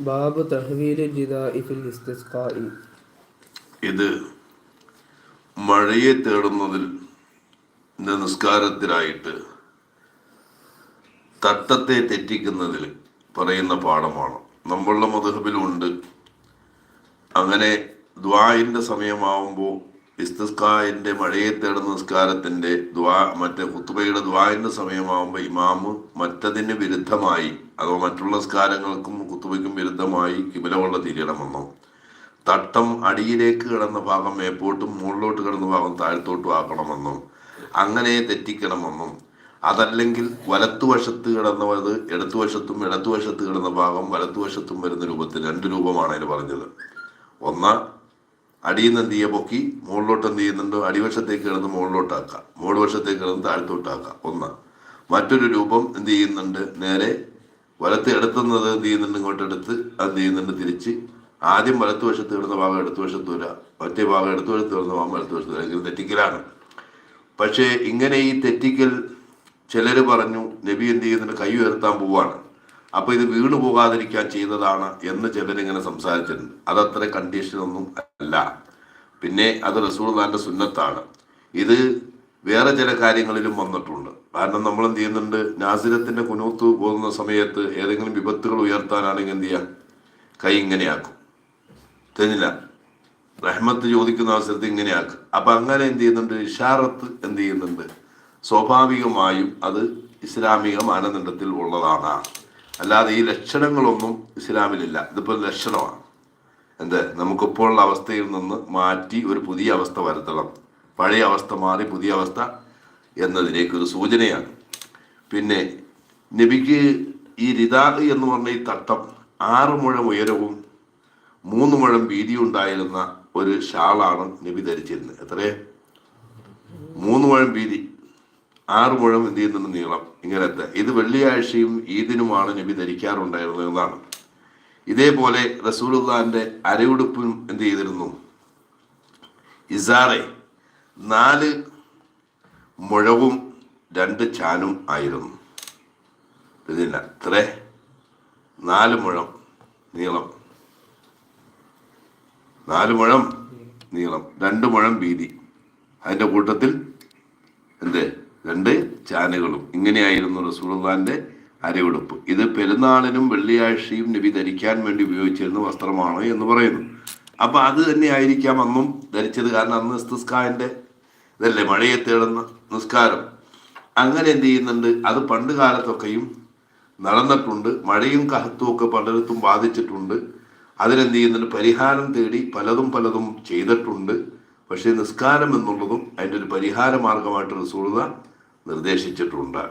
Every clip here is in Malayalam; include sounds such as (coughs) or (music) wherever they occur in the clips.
ബാബ് ഇത് മഴയെ തേടുന്നതിൽ നിസ്കാരത്തിലായിട്ട് തട്ടത്തെ തെറ്റിക്കുന്നതിൽ പറയുന്ന പാഠമാണ്. നമ്മളുടെ മധുഹബിലുണ്ട്. അങ്ങനെ ദ്വായിന്റെ സമയമാവുമ്പോൾ ഇസ്തിസ്കായിന്റെ മഴയെ തേടുന്ന നിസ്കാരത്തിന്റെ ദ്വാ മറ്റേ കുത്തുബയുടെ ദ്വായിന്റെ സമയമാകുമ്പോൾ ഇമാമ് മറ്റതിന് വിരുദ്ധമായി അഥവാ മറ്റുള്ള നിസ്കാരങ്ങൾക്കും കുത്തുബയ്ക്കും വിരുദ്ധമായി കിബിലവെള്ള തിരിയണമെന്നോ തട്ടം അടിയിലേക്ക് കിടന്ന ഭാഗം മേപ്പോട്ടും മുകളിലോട്ട് കിടന്ന ഭാഗം താഴത്തോട്ടും ആക്കണമെന്നും അങ്ങനെ തെറ്റിക്കണമെന്നും അതല്ലെങ്കിൽ വലത്തുവശത്ത് കിടന്നത് ഇടത്തുവശത്തും ഇടത്തുവശത്ത് കിടന്ന ഭാഗം വലത്തുവശത്തും വരുന്ന രൂപത്തിൽ രണ്ട് രൂപമാണ് അതിന് പറഞ്ഞത്. ഒന്ന് അടിയിൽ നിന്ന് എന്ത് ചെയ്യുക പൊക്കി മുകളിലോട്ട് എന്ത് ചെയ്യുന്നുണ്ട്? അടിവശത്തേക്ക് കിടന്ന് മുകളിലോട്ടാക്കുക മുകൾ വശത്തേക്ക് കിടന്ന് താഴ്ത്തോട്ടാക്കുക ഒന്ന്. മറ്റൊരു രൂപം എന്ത് ചെയ്യുന്നുണ്ട്? നേരെ വലത്ത് എടുത്തുന്നത് എന്ത് ചെയ്യുന്നുണ്ട്? ഇങ്ങോട്ട് എടുത്ത് എന്ത് ചെയ്യുന്നുണ്ട്? തിരിച്ച് ആദ്യം വലത്തുവശത്ത് കിടന്ന ഭാഗം ഇടത്തുവശത്ത് വരിക മറ്റേ ഭാഗം ഇടത്തുവശത്ത് കിടന്ന ഭാഗം വലത്തുവശത്ത് വരിക ഇത് തെറ്റിക്കലാണ്. പക്ഷേ ഇങ്ങനെ ഈ തെറ്റിക്കൽ ചിലർ പറഞ്ഞു നബി എന്ത് ചെയ്യുന്നുണ്ട്? കൈ ഉയർത്താൻ പോവാണ്. അപ്പൊ ഇത് വീണു പോകാതിരിക്കാൻ ചെയ്തതാണ് എന്ന് ചിലരിങ്ങനെ സംസാരിച്ചിട്ടുണ്ട്. അതത്ര കണ്ടീഷൻ ഒന്നും അല്ല. പിന്നെ അത് റസൂൾദാന്റെ സുന്നത്താണ്. ഇത് വേറെ ചില കാര്യങ്ങളിലും വന്നിട്ടുണ്ട്. കാരണം നമ്മൾ എന്ത് ചെയ്യുന്നുണ്ട്? നാസിരത്തിന്റെ കുനൂത്ത് പോകുന്ന സമയത്ത് ഏതെങ്കിലും വിപത്തുകൾ ഉയർത്താനാണെങ്കിൽ എന്ത് ചെയ്യാം കൈ ഇങ്ങനെയാക്കും. തെന്നില്ല. റഹ്മത്ത് ചോദിക്കുന്ന അവസരത്തിൽ ഇങ്ങനെയാക്കും. അപ്പൊ അങ്ങനെ എന്ത് ചെയ്യുന്നുണ്ട്? ഇഷാറത്ത് എന്ത് ചെയ്യുന്നുണ്ട്? സ്വാഭാവികമായും അത് ഇസ്ലാമിക മാനദണ്ഡത്തിൽ ഉള്ളതാണ്. അല്ലാതെ ഈ ലക്ഷണങ്ങളൊന്നും ഇസ്ലാമിലില്ല. ഇതിപ്പോൾ ലക്ഷണമാണ്. എന്ത്? നമുക്കിപ്പോൾ ഉള്ള അവസ്ഥയിൽ നിന്ന് മാറ്റി ഒരു പുതിയ അവസ്ഥ വരുത്തണം. പഴയ അവസ്ഥ മാറി പുതിയ അവസ്ഥ എന്നതിലേക്ക് ഒരു സൂചനയാണ്. പിന്നെ നബിക്ക് ഈ റിദാഖ് എന്ന് പറഞ്ഞ ഈ തട്ടം ആറ് മുഴം ഉയരവും മൂന്ന് മുഴം വീതിയും ഉണ്ടായിരുന്ന ഒരു ഷാളാണ് നബി ധരിച്ചിരുന്നത്. എത്രയേ? മൂന്ന് മുഴം വീതി. ആറ് മുഴം എന്ത് ചെയ്യുന്നുണ്ട് നീളം? ഇങ്ങനത്തെ ഇത് വെള്ളിയാഴ്ചയും ഈദിനുമാണ് നബി ധരിക്കാറുണ്ടായിരുന്നത് എന്നാണ്. ഇതേപോലെ റസൂലുള്ളാന്റെ അരയുടുപ്പും എന്ത് ചെയ്തിരുന്നു? ഇസാറെ നാല് മുഴവും രണ്ട് ചാനും ആയിരുന്നു. ഇതില്ല. ഇത്രേ. നാല് മുഴം നീളം. നാല് മുഴം നീളം. രണ്ട് മുഴം വീതി. അതിന്റെ കൂട്ടത്തിൽ എന്ത്? രണ്ട് ചാനുകളും ഇങ്ങനെയായിരുന്നു റസൂലുള്ളാന്റെ അരയുടുപ്പ്. ഇത് പെരുന്നാളിനും വെള്ളിയാഴ്ചയും നബി ധരിക്കാൻ വേണ്ടി ഉപയോഗിച്ചിരുന്ന വസ്ത്രമാണ് എന്ന് പറയുന്നു. അപ്പൊ അത് തന്നെ ആയിരിക്കാം അന്നും ധരിച്ചത്. കാരണം അന്ന് ഇസ്തിസ്കാന്റെ ഇതല്ലേ മഴയെ തേടുന്ന നിസ്കാരം. അങ്ങനെ എന്ത് ചെയ്യുന്നുണ്ട്? അത് പണ്ട് കാലത്തൊക്കെയും നടന്നിട്ടുണ്ട്. മഴയും കഹത്തും ഒക്കെ പലയിടത്തും ബാധിച്ചിട്ടുണ്ട്. അതിനെന്ത് ചെയ്യുന്നുണ്ട്? പരിഹാരം തേടി പലതും പലതും ചെയ്തിട്ടുണ്ട്. പക്ഷേ നിസ്കാരം എന്നുള്ളതും അതിന്റെ ഒരു പരിഹാര മാർഗമായിട്ട് റസൂളത നിർദ്ദേശിച്ചിട്ടുണ്ട്.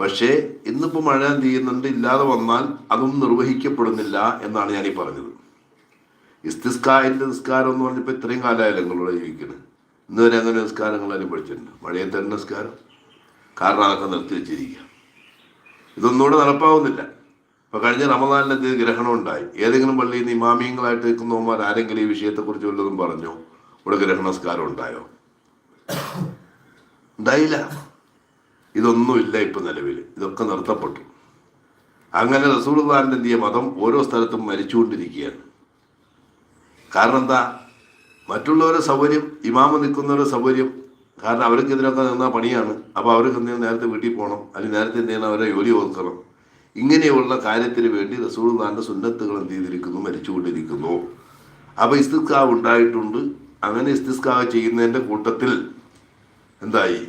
പക്ഷേ ഇന്നിപ്പോൾ മഴ എന്ത് ചെയ്യുന്നുണ്ട്? ഇല്ലാതെ വന്നാൽ അതും നിർവഹിക്കപ്പെടുന്നില്ല എന്നാണ് ഈ പറഞ്ഞത്. ഇസ്തിസ്കാരിന്റെ നിസ്കാരം എന്ന് പറഞ്ഞപ്പോൾ ഇത്രയും കാലമായാലും നിങ്ങളോട് ജീവിക്കുന്നത് ഇന്ന് വരെ അങ്ങനെ നിസ്കാരങ്ങൾ പഠിച്ചിട്ടുണ്ട് മഴയെ തന്നെ നിസ്കാരം. കാരണം അതൊക്കെ നിർത്തി വെച്ചിരിക്കുക. ഇതൊന്നുകൂടെ നടപ്പാവുന്നില്ല. അപ്പോൾ കഴിഞ്ഞ റമദാനിലെത്തി ഗ്രഹണം ഉണ്ടായി. ഏതെങ്കിലും പള്ളിയിൽ നിന്ന് ഇമാമിയങ്ങളായിട്ട് നിൽക്കുന്നവന്മാർ ആരെങ്കിലും ഈ വിഷയത്തെക്കുറിച്ച് വല്ലതും പറഞ്ഞോ? ഇവിടെ ഗ്രഹണസ്കാരം ഉണ്ടായോ? (coughs) ഉണ്ടായില്ല. ഇതൊന്നുമില്ല ഇപ്പം നിലവിൽ. ഇതൊക്കെ നിർത്തപ്പെട്ടു. അങ്ങനെ റസൂലുള്ളാഹിന്റെ എന്ത് ചെയ്യുക? മതം ഓരോ സ്ഥലത്തും മരിച്ചുകൊണ്ടിരിക്കുകയാണ്. കാരണം എന്താ? മറ്റുള്ളവരുടെ സൗകര്യം ഇമാമ നിൽക്കുന്നവരുടെ സൗകര്യം. കാരണം അവർക്ക് ഇതിനൊക്കെ നിന്ന പണിയാണ്. അപ്പോൾ അവർക്ക് എന്തെങ്കിലും നേരത്തെ വീട്ടിൽ പോകണം. അല്ലെങ്കിൽ നേരത്തെ എന്തെങ്കിലും അവരെ ജോലി ഓർക്കണം. ഇങ്ങനെയുള്ള കാര്യത്തിന് വേണ്ടി റസൂലുള്ളാഹിന്റെ സുന്നത്തുകൾ എന്ത് ചെയ്തിരിക്കുന്നു? മരിച്ചുകൊണ്ടിരിക്കുന്നു. അപ്പോൾ ഇസ്തിസ്കാവ് ഉണ്ടായിട്ടുണ്ട്. അങ്ങനെ ഇസ്തിസ്കാവ് ചെയ്യുന്നതിന്റെ കൂട്ടത്തിൽ എന്തായി?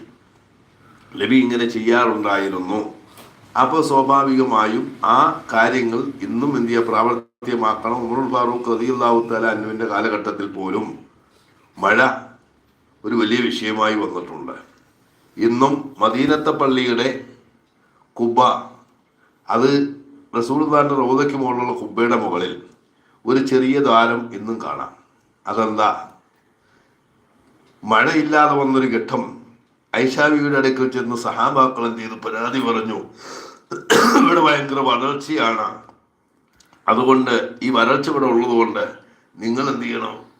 ലബി ഇങ്ങനെ ചെയ്യാറുണ്ടായിരുന്നു. അപ്പോൾ സ്വാഭാവികമായും ആ കാര്യങ്ങൾ ഇന്നും ഇന്ത്യ പ്രാവർത്തികമാക്കണം. ഉമറുൽ ഫാറൂഖ് റതിയുള്ളാഹു തല അനുവിന്റെ കാലഘട്ടത്തിൽ പോലും മഴ ഒരു വലിയ വിഷയമായി വന്നിട്ടുണ്ട്. ഇന്നും മദീനത്ത പള്ളിയുടെ കുബ അത് റസൂൽദാന്റെ റോദയ്ക്ക് മുകളിലുള്ള കുബയുടെ മുകളിൽ ഒരു ചെറിയ ദ്വാരം ഇന്നും കാണാം. അതെന്താ? മഴയില്ലാതെ വന്നൊരു ഘട്ടം ഐഷാബിയുടെ അടുക്കൽ ചെന്ന് സഹാബാക്കൾ എന്ത് ചെയ്തു? പരാതി പറഞ്ഞു. ഇവിടെ ഭയങ്കര വരൾച്ചയാണ്. അതുകൊണ്ട് ഈ വരൾച്ച ഇവിടെ ഉള്ളതുകൊണ്ട് നിങ്ങൾ എന്ത് ചെയ്യണം?